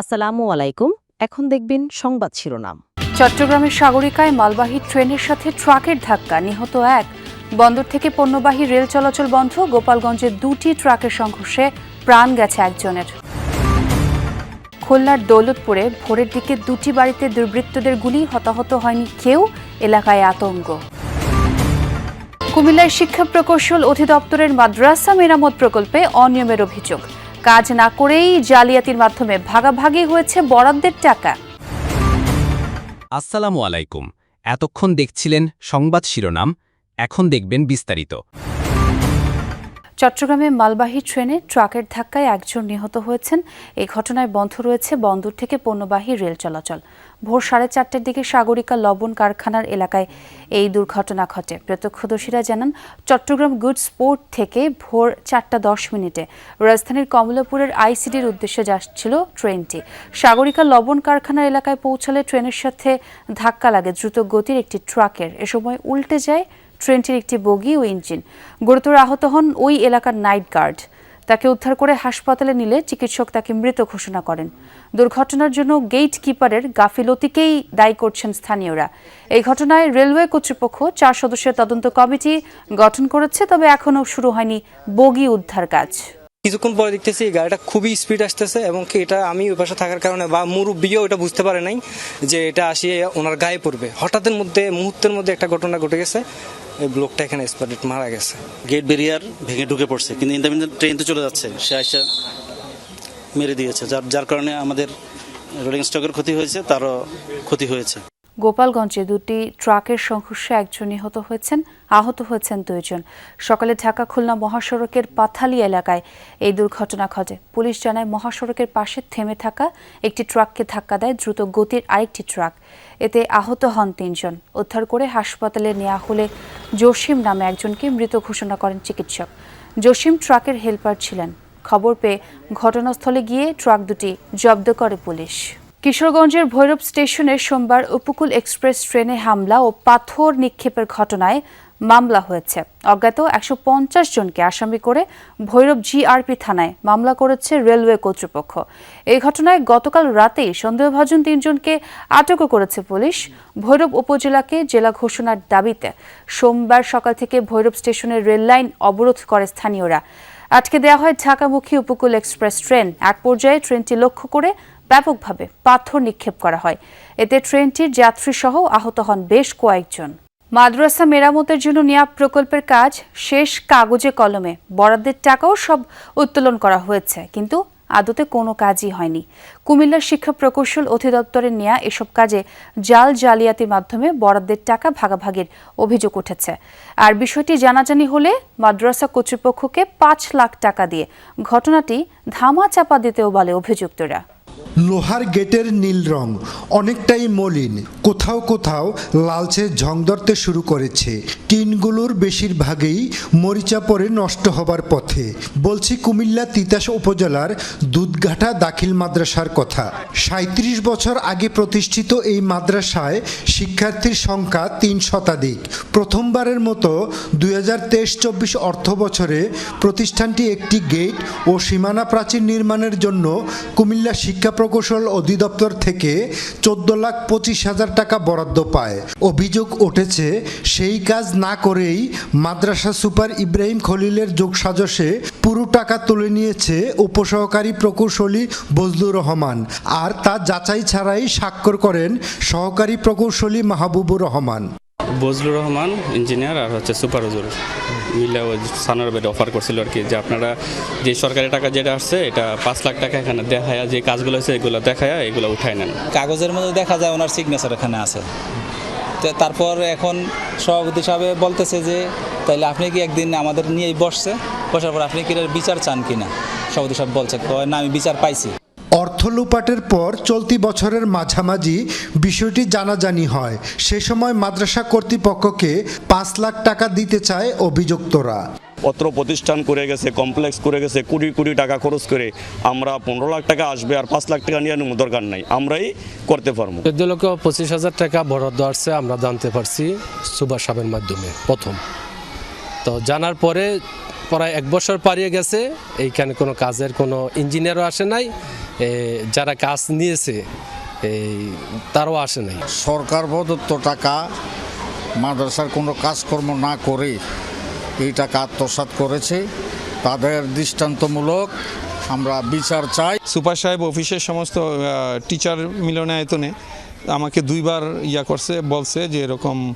আসসালামু আলাইকুম। এখন দেখবেন সংবাদ শিরোনাম। চট্টগ্রামের সাগরিকায় মালবাহী ট্রেনের সাথে ট্রাকের ধাক্কা, নিহত এক। বন্দর থেকে পণ্যবাহী রেল চলাচল বন্ধ গোপালগঞ্জে দুটি ট্রাকের সংঘর্ষে প্রাণ গেছে একজনের। খুলনার দৌলতপুরে ভোরের দিকে দুটি বাড়িতে দুর্বৃত্তদের গুলি, হতাহত হয়নি কেউ, এলাকায় আতঙ্ক। কুমিল্লার শিক্ষা প্রকৌশল অধিদপ্তরের মাদ্রাসা মেরামত প্রকল্পে অনিয়মের অভিযোগ। কাজ না করেই জালিয়াতির মাধ্যমে ভাগাভাগি হয়েছে বরাদ্দের টাকা। আসসালামু আলাইকুম। এতক্ষণ দেখছিলেন সংবাদ শিরোনাম, এখন দেখবেন বিস্তারিত। চট্টগ্রামে মালবাহী ট্রেনে ট্রাকের ধাক্কায় একজন নিহত হয়েছেন। এই ঘটনায় বন্ধ রয়েছে বন্দর থেকে পণ্যবাহী রেল চলাচল। ভোর সাড়ে চারটার দিকে সাগরিকা লবণ কারখানার এলাকায় এই দুর্ঘটনা ঘটে। প্রত্যক্ষদর্শীরা জানান, চট্টগ্রাম গুডস পোর্ট থেকে ভোর চারটা দশ মিনিটে রাজধানীর কমলাপুরের আইসিডির উদ্দেশ্যে যাচ্ছিল ট্রেনটি। সাগরিকা লবণ কারখানার এলাকায় পৌঁছালে ট্রেনের সাথে ধাক্কা লাগে দ্রুত গতির একটি ট্রাকের। এ সময় উল্টে যায় ট্রেনটির একটি বগি ও ইঞ্জিন। গুরুতর আহত হন ওই এলাকার নাইট গার্ড। তাকে উদ্ধার করে হাসপাতালে নিলে চিকিৎসক তাকে মৃত ঘোষণা করেন। দুর্ঘটনার জন্য গেট কিপারের গাফিলতিকেই দায়ী করছেন স্থানীয়রা। এই ঘটনায় রেলওয়ে কর্তৃপক্ষ চার সদস্যের তদন্ত কমিটি গঠন করেছে, তবে এখনও শুরু হয়নি বগি উদ্ধার কাজ। কিছুক্ষণ পরে দেখতেছি গাড়িটা খুবই স্পিড আসতেছে এবং এটা আমি ওই পাশে থাকার কারণে বা মুরব্বিও এটা বুঝতে পারে নাই যে এটা আসিয়ে ওনার গায়ে পড়বে। হঠাৎের মধ্যে, মুহূর্তের মধ্যে একটা ঘটনা ঘটে গেছে। এই ব্লকটা এখানে স্পটেড মারা গেছে। গেট ব্যারিয়ার ভেঙে ঢুকে পড়ছে, কিন্তু ইন্টারমিডিয়েট ট্রেন তো চলে যাচ্ছে। সে আসা মেরে দিয়েছে, যার যার কারণে আমাদের রোলিং স্টকের ক্ষতি হয়েছে, তারও ক্ষতি হয়েছে। গোপালগঞ্জে দুটি ট্রাকের সংঘর্ষে একজন নিহত হয়েছেন, আহত হয়েছেন দুইজন। সকালে ঢাকা খুলনা মহাসড়কের পাথালি এলাকায় এই দুর্ঘটনা ঘটে। পুলিশ জানায়, মহাসড়কের পাশে থেমে থাকা একটি ট্রাককে ধাক্কা দেয় দ্রুত গতির আরেকটি ট্রাক। এতে আহত হন তিনজন। উদ্ধার করে হাসপাতালে নেওয়া হলে জসিম নামে একজনকে মৃত ঘোষণা করেন চিকিৎসক। জসিম ট্রাকের হেল্পার ছিলেন। খবর পেয়ে ঘটনাস্থলে গিয়ে ট্রাক দুটি জব্দ করে পুলিশ। কিশোরগঞ্জের ভৈরব স্টেশনে সোমবার উপকূল এক্সপ্রেস ট্রেনে হামলা ও পাথর নিক্ষেপের ঘটনায় মামলা হয়েছে। অজ্ঞাত একশো পঞ্চাশ জনকে আসামি করে ভৈরব জিআরপি থানায় মামলা করেছে রেলওয়ে কর্তৃপক্ষ। এই ঘটনায় গতকাল রাতেই সন্দেহভাজন তিনজনকে আটকও করেছে পুলিশ। ভৈরব উপজেলাকে জেলা ঘোষণার দাবিতে সোমবার সকাল থেকে ভৈরব স্টেশনের রেল লাইন অবরোধ করে স্থানীয়রা। আটকে দেওয়া হয় ঢাকামুখী উপকূল এক্সপ্রেস ট্রেন। এক পর্যায়ে ট্রেনটি লক্ষ্য করে ব্যাপকভাবে পাথর নিক্ষেপ করা হয়। এতে ট্রেনটির যাত্রীসহ আহত হন বেশ কয়েকজন। মাদ্রাসা মেরামতের জন্য নেওয়া প্রকল্পের কাজ শেষ কাগজে কলমে। বরাদ্দের টাকাও সব উত্তোলন করা হয়েছে, কিন্তু আদতে কোনো কাজই হয়নি। কুমিল্লার শিক্ষা প্রকৌশল অধিদপ্তরের নেওয়া এসব কাজে জাল জালিয়াতির মাধ্যমে বরাদ্দের টাকা ভাগাভাগির অভিযোগ উঠেছে। আর বিষয়টি জানাজানি হলে মাদ্রাসা কর্তৃপক্ষকে পাঁচ লাখ টাকা দিয়ে ঘটনাটি ধামা চাপা দিতেও বলে অভিযুক্তরা। লোহার গেটের নীল রং, অনেকটাই মলিন, কোথাও কোথাও লালচে ঝং ধরতে শুরু করেছে। টিনগুলোর বেশিরভাগই মরিচা পরে নষ্ট হবার পথে। বলছি কুমিল্লা তিতাস উপজেলার দুধঘাটা দাখিল মাদ্রাসার কথা। সাঁত্রিশ বছর আগে প্রতিষ্ঠিত এই মাদ্রাসায় শিক্ষার্থীর সংখ্যা তিন শতাধিক। প্রথমবারের মতো দুই হাজার তেইশ চব্বিশ অর্থ বছরে প্রতিষ্ঠানটি একটি গেট ও সীমানা প্রাচীর নির্মাণের জন্য কুমিল্লা শিক্ষা প্রকৌশল অধিদপ্তর থেকে চোদ্দ লাখ পঁচিশ হাজার টাকা বরাদ্দ পায়। অভিযোগ উঠেছে, সেই কাজ না করেই মাদ্রাসা সুপার ইব্রাহিম খলিলের যোগসাজশে পুরো টাকা তুলে নিয়েছে উপসহকারী প্রকৌশলী বজলুর রহমান আর তা যাচাই ছাড়াই স্বাক্ষর করেন সহকারী প্রকৌশলী মাহবুবুর রহমান। বজলুর রহমান ইঞ্জিনিয়ার আর হচ্ছে সুপার মিলে ওই সানোর বেড অফার করছিল আর কি যে আপনারা যে সরকারি টাকা যেটা আসছে, এটা পাঁচ লাখ টাকা এখানে দেখায় যে কাজগুলো আছে এগুলো দেখায় এগুলো উঠায় নেন। কাগজের মধ্যে দেখা যায় ওনার সিগনেচার এখানে আছে। তারপর এখন সভাপতি সাহেব বলতেছে যে, তাইলে আপনি কি একদিন আমাদের নিয়েই বসছে? বসার পর আপনি কি বিচার চান কিনা? সভাপতি সাহেব বলছে না, আমি বিচার পাইছি। অর্থ লুপাটের পর চলতি বছরের মাঝামাঝি বিষয়টি জানাজানি হয়। সে সময় মাদ্রাসা কর্তৃপক্ষকে পাঁচ লাখ টাকা দিতে চায় অভিযুক্তরা। অত্র প্রতিষ্ঠান করে গেছে কমপ্লেক্স করে গেছে কুড়ি কোটি টাকা খরচ করে। আমরা পনেরো লাখ টাকা আসবে আর পাঁচ লাখ টাকা নিয়ে দরকার নাই। আমরাই করতে পারব। চোদ্দ লক্ষ পঁচিশ হাজার টাকা বরাদ্দ আসছে আমরা জানতে পারছি সুভাষ সাহেবের মাধ্যমে প্রথম। তো জানার পরে প্রায় এক বছর পারিয়ে গেছে। এইখানে কোনো কাজের কোনো ইঞ্জিনিয়ারও আসে নাই। যারা কাজ নিয়েছে এই তারও আসে নাই। সরকার প্রদত্ত টাকা মাদ্রাসার কোনো কাজকর্ম না করে এই টাকা আত্মসাৎ করেছে। তাদের দৃষ্টান্তমূলক আমরা বিচার চাই। সুপার সাহেব অফিসের সমস্ত টিচার মিলনায়তনে আমাকে দুইবার ইয়া করছে বলছে যে এরকম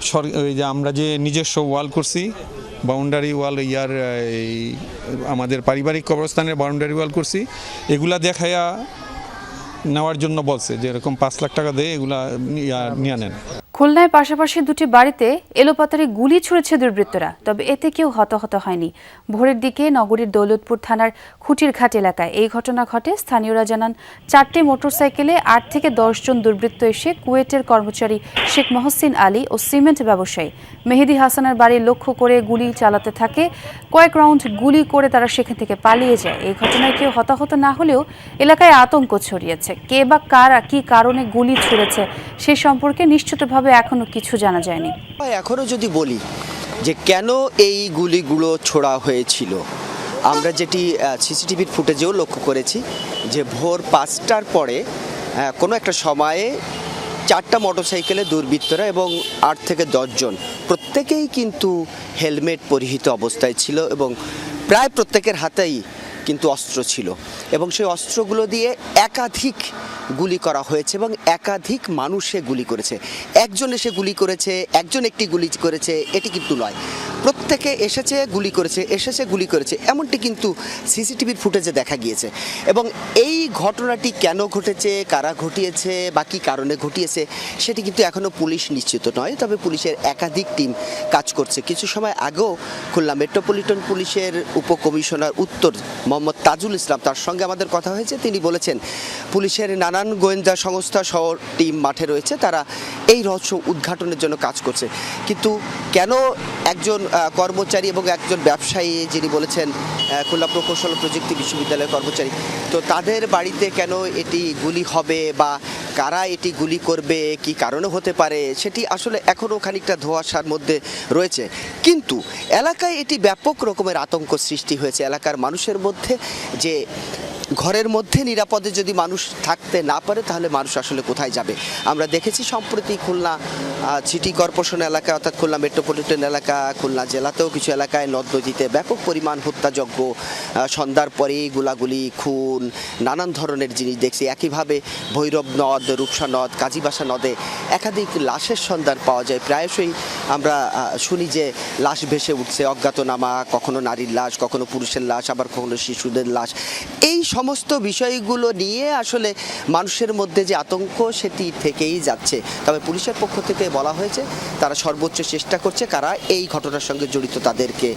সর- ওই যে আমরা যে নিজস্ব ওয়াল করছি বাউন্ডারি ওয়াল ইয়ার, এই, আমাদের পারিবারিক কবরস্থানের বাউন্ডারি ওয়াল করছি। এগুলা দেখাইয়া নেওয়ার জন্য বলছে যে এরকম পাঁচ লাখ টাকা দেয় এগুলা নিয়ে নেন। খুলনায় পাশাপাশি দুটি বাড়িতে এলোপাতারি গুলি ছুড়েছে দুর্বৃত্তরা, তবে এতে কেউ হতাহত হয়নি। ভোরের দিকে নগরীর দৌলতপুর থানার খুঁটিরঘাট এলাকায় এই ঘটনা ঘটে। স্থানীয়রা জানান, চারটি মোটরসাইকেলে আট থেকে দশ জন দুর্বৃত্ত এসে কুয়েটের কর্মচারী শেখ মহসিন আলী ও সিমেন্ট ব্যবসায়ী মেহেদি হাসানের বাড়ি লক্ষ্য করে গুলি চালাতে থাকে। কয়েক রাউন্ড গুলি করে তারা সেখান থেকে পালিয়ে যায়। এই ঘটনায় কেউ হতাহত না হলেও এলাকায় আতঙ্ক ছড়িয়েছে। কে বা কারা কি কারণে গুলি ছুড়েছে সে সম্পর্কে নিশ্চিতভাবে এখনও কিছু জানা যায়নি। এখনও যদি বলি যে কেন এই গুলিগুলো ছোড়া হয়েছিল, আমরা যেটি সিসিটিভির ফুটেজেও লক্ষ্য করেছি যে ভোর পাঁচটার পরে কোনো একটা সময়ে চারটা মোটরসাইকেলে দুর্বৃত্তরা এবং আট থেকে দশজন, প্রত্যেকেই কিন্তু হেলমেট পরিহিত অবস্থায় ছিল এবং প্রায় প্রত্যেকের হাতেই কিন্তু অস্ত্র ছিল। এবং সেই অস্ত্রগুলো দিয়ে একাধিক গুলি করা হয়েছে এবং একাধিক মানুষে গুলি করেছে। একজন এসে গুলি করেছে, একজন একটি গুলি করেছে, এটি কিন্তু নয়। প্রত্যেকে এসেছে, গুলি করেছে, এসেছে, গুলি করেছে। এমনটি কিন্তু সিসিটিভির ফুটেজে দেখা গিয়েছে। এবং এই ঘটনাটি কেন ঘটেছে, কারা ঘটিয়েছে বা কী কারণে ঘটিয়েছে, সেটি কিন্তু এখনও পুলিশ নিশ্চিত নয়। তবে পুলিশের একাধিক টিম কাজ করছে। কিছু সময় আগেও খুলনা মেট্রোপলিটন পুলিশের উপকমিশনার উত্তর মোহাম্মদ তাজুল ইসলাম তার সঙ্গে আমাদের কথা হয়েছে। তিনি বলেছেন, পুলিশের নানান গোয়েন্দা সংস্থা সহ টিম মাঠে রয়েছে। তারা এই রহস্য উদ্ঘাটনের জন্য কাজ করছে। কিন্তু কেন একজন কর্মচারী এবং একজন ব্যবসায়ী যিনি বলেছেন খুলনা প্রকৌশল প্রযুক্তি বিশ্ববিদ্যালয়ের কর্মচারী। তো তাদের বাড়িতে কেন এটি গুলি হবে বা কারা এটি গুলি করবে, কি কারণে হতে পারে, সেটি আসলে এখনও খানিকটা ধোঁয়াশার মধ্যে রয়েছে। কিন্তু এলাকায় এটি ব্যাপক রকমের আতঙ্ক সৃষ্টি হয়েছে। এলাকার মানুষের মধ্যে যে ঘরের মধ্যে নিরাপদে যদি মানুষ থাকতে না পারে, তাহলে মানুষ আসলে কোথায় যাবে? আমরা দেখেছি সম্প্রতি খুলনা সিটি কর্পোরেশন এলাকা অর্থাৎ খুলনা মেট্রোপলিটন এলাকা, খুলনা জেলাতেও কিছু এলাকায় নদ নদীতে ব্যাপক পরিমাণ হত্যাযজ্ঞ সন্ধ্যার পরেই গোলাগুলি, খুন, নানান ধরনের জিনিস দেখছি। একইভাবে ভৈরব নদ, রূপসা নদ, কাজীবাসা নদে একাধিক লাশের সন্ধান পাওয়া যায়। প্রায়শই আমরা শুনি যে লাশ ভেসে উঠছে, অজ্ঞাতনামা, কখনো নারীর লাশ, কখনো পুরুষের লাশ, আবার কখনো শিশুদের লাশ। এই সমস্ত বিষয়গুলো নিয়ে আসলে মানুষের মধ্যে যে আতঙ্ক সেটি থেকেই যাচ্ছে। তবে পুলিশের পক্ষ থেকে বলা হয়েছে, তারা সর্বোচ্চ চেষ্টা করছে কারা এই ঘটনার সঙ্গে জড়িত তাদেরকে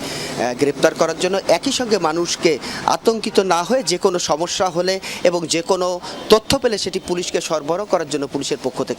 গ্রেপ্তার করার জন্য। একই সঙ্গে মানুষকে আতঙ্কিত না হয়ে যে কোনো সমস্যা হলে এবং যে কোনো তথ্য পেলে সেটি পুলিশকে সরবরাহ করার জন্য পুলিশের পক্ষ থেকে